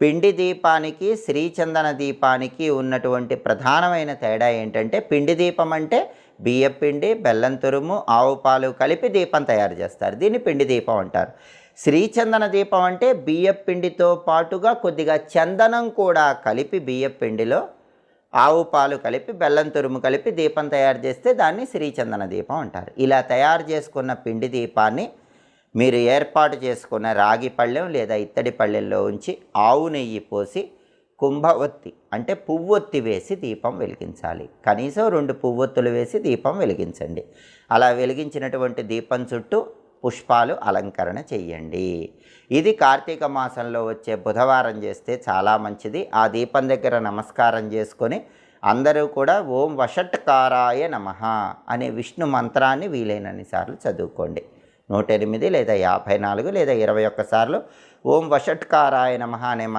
పిండి దీపానికి శ్రీచందన దీపానికి ఉన్నటువంటి ప్రధానమైన తేడా ఏంటంటే పిండి దీపం అంటే బియ్యం పిండి బెల్లం తురుము ఆవు పాలు కలిపి దీపం తయారు చేస్తారు. దీన్ని పిండి దీపం అంటారు. శ్రీచందన దీపం అంటే బియ్యం పిండితో పాటుగా కొద్దిగా చందనం కూడా కలిపి బియ్యం పిండిలో ఆవు పాలు కలిపి బెల్లం తురుము కలిపి దీపం తయారు చేస్తే దాన్ని శ్రీచందన దీపం అంటారు. ఇలా తయారు చేసుకున్న పిండి దీపాన్ని మీరు ఏర్పాటు చేసుకున్న రాగి పళ్ళెం లేదా ఇత్తడి పళ్ళెంలో ఉంచి ఆవు నెయ్యి పోసి కుంభవత్తి అంటే పువ్వొత్తి వేసి దీపం వెలిగించాలి. కనీసం రెండు పువ్వొత్తులు వేసి దీపం వెలిగించండి. అలా వెలిగించినటువంటి దీపం చుట్టూ పుష్పాలు అలంకరణ చెయ్యండి ఇది కార్తీక మాసంలో వచ్చే బుధవారం చేస్తే చాలా మంచిది. ఆ దీపం దగ్గర నమస్కారం చేసుకొని అందరూ కూడా ఓం వషట్కారాయ నమ అనే విష్ణు మంత్రాన్ని వీలైనన్ని సార్లు చదువుకోండి. నూట ఎనిమిది లేదా యాభై నాలుగు లేదా ఇరవై ఒక్క సార్లు ఓం వషట్కారాయ నమ అనే